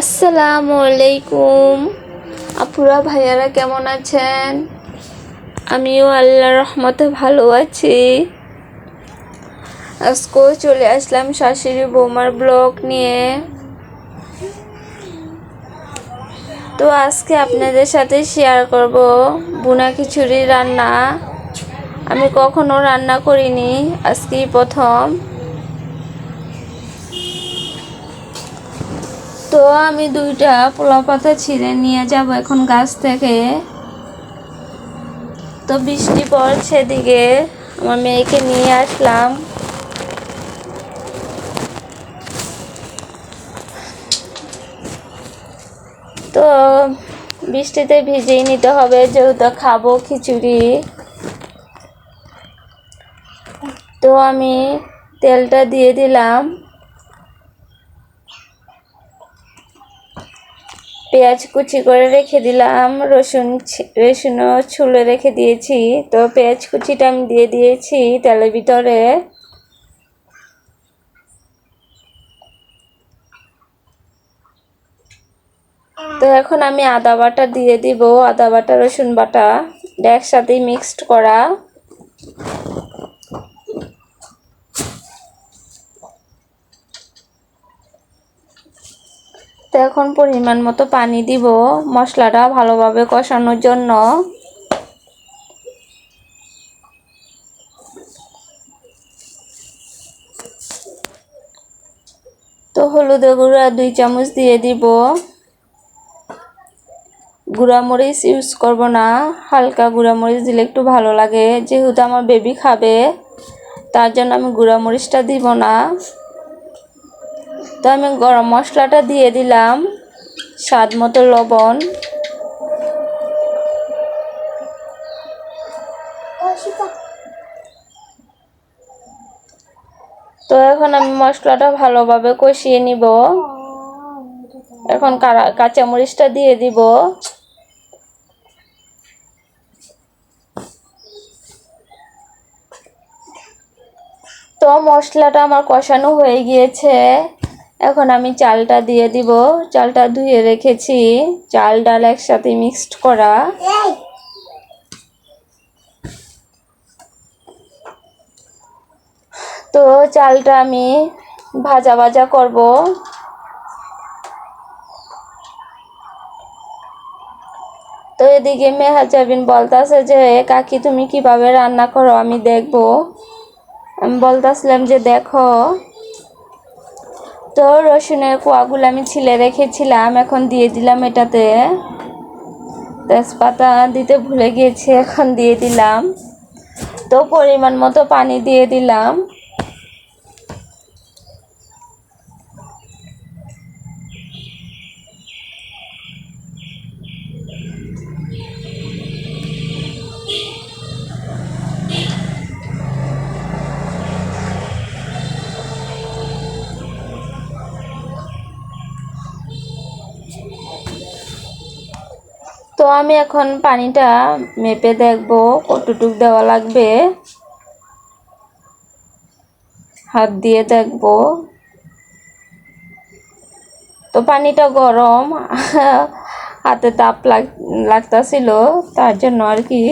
আসসালামু আলাইকুম। আপুরা, ভাইয়ারা কেমন আছেন? আমিও আল্লাহ রহমতে ভালো আছি। আজকেও চলে আসলাম শাশুড়ি বৌমার ব্লগ নিয়ে। তো আজকে আপনাদের সাথে শেয়ার করব বুনা খিচুড়ি রান্না। আমি কখনো রান্না করিনি, আজকেই প্রথম। তো আমি দুইটা পোলা পাতা ছিঁড়ে নিয়ে যাব এখন গাছ থেকে। তো বৃষ্টি পড়ছে দিকে, আমার মেয়েকে নিয়ে আসলাম। তো বৃষ্টিতে ভিজেই নিতে হবে, যেহেতু খাব খিচুড়ি। তো আমি তেলটা দিয়ে দিলাম। পেঁয়াজ কুচি করে রেখে দিলাম, রসুন রসুনও ছুলে রেখে দিয়েছি। তো পেঁয়াজ কুচিটা আমি দিয়ে দিয়েছি তেলের ভিতরে। তো এখন আমি আদা বাটা দিয়ে দিব, আদা বাটা, রসুন বাটা। একসাথেই মিক্সড করা। তো এখন পরিমাণ মতো পানি দিব মশলাটা ভালোভাবে কষানোর জন্য। তো হলুদের গুঁড়া দুই চামচ দিয়ে দিব। মরিচ ইউজ করব না, হালকা মরিচ দিলে একটু ভালো লাগে। যেহেতু আমার বেবি খাবে, তার জন্য আমি মরিচটা দিব না। তো আমি গরম মশলাটা দিয়ে দিলাম, স্বাদ মতো লবণ। তো এখন আমি মশলাটা ভালোভাবে কষিয়ে নিব। এখন কাঁচামরিচটা দিয়ে দিব। তো মশলাটা আমার কষানো হয়ে গিয়েছে। এখন আমি চালটা দিয়ে দিব। চালটা ধুয়ে রেখেছি। চাল, ডাল একসাথে মিক্সড করা। তো চালটা আমি ভাজা ভাজা করব। তো এদিকে মেহাজাবিন বলতাছে যে, কাকি, তুমি কীভাবে রান্না করো? আমি দেখব। আমি বলতেছিলাম যে, দেখো। তো রসুনের কোয়াগুলো আমি ছিলে রেখেছিলাম, এখন দিয়ে দিলাম এটাতে। তেজপাতা দিতে ভুলে গিয়েছি, এখন দিয়ে দিলাম। তো পরিমাণ মতো পানি দিয়ে দিলাম। আমি এখন পানিটা মেপে দেখব, কতটুক দেওয়া লাগবে। হাত দিয়ে দেখব। তো পানিটা গরম, হাতে তাপ লাগ লাগতাছিল, তার জন্য আর কি।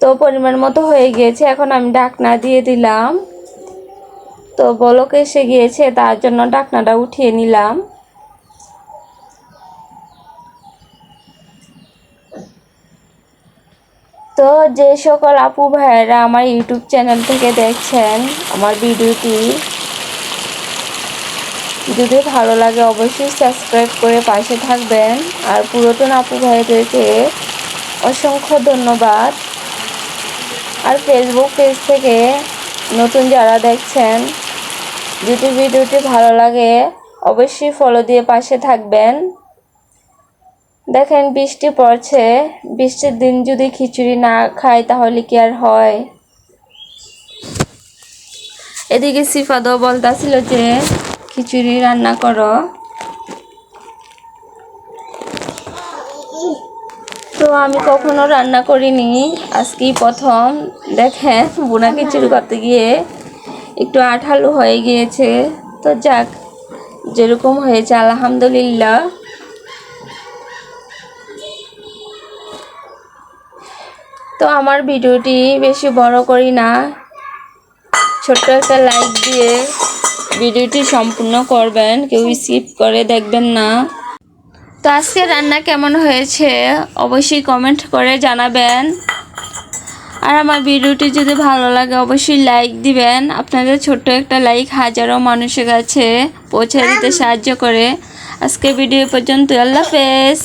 তো পরিমাণ মতো হয়ে গিয়েছে, এখন আমি ডাকনা দিয়ে দিলাম। তো বলক এসে গিয়েছে, তার জন্য ডাকনাটা উঠিয়ে নিলাম। তো যে সকল আপু ভাইয়েরা আমার ইউটিউব চ্যানেল থেকে দেখছেন আমার ভিডিওটি, যদি ভালো লাগে অবশ্যই সাবস্ক্রাইব করে পাশে থাকবেন। আর পুরাতন আপু ভাইদেরকে অসংখ্য ধন্যবাদ। আর ফেসবুক পেজ থেকে নতুন যারা দেখছেন, যদি ভিডিওটি ভালো লাগে অবশ্যই ফলো দিয়ে পাশে থাকবেন। দেখেন, বৃষ্টি পড়ছে। বৃষ্টির দিন যদি খিচুড়ি না খাই, তাহলে কি আর হয়? এদিকে সিফাদও বলতাছিল যে, খিচুড়ি রান্না করো। তো আমি কখনো রান্না করিনি, আজকেই প্রথম। দেখেন, বোনা খিচুড়ি করতে গিয়ে একটু আঠালো হয়ে গিয়েছে। তো যাক, যেরকম হয়েছে, আলহামদুলিল্লাহ। তো আমার ভিডিওটি বেশি বড় করি না। ছোট্ট একটা লাইক দিয়ে ভিডিওটি সম্পূর্ণ করবেন, কেউ স্কিপ করে দেখবেন না। তো আজকে রান্না কেমন হয়েছে অবশ্যই কমেন্ট করে জানাবেন। আর আমার ভিডিওটি যদি ভালো লাগে অবশ্যই লাইক দিবেন। আপনাদের ছোট্ট একটা লাইক হাজারো মানুষের কাছে পৌঁছে দিতে সাহায্য করে। আজকে ভিডিও পর্যন্ত আল্লাহ হাফেজ।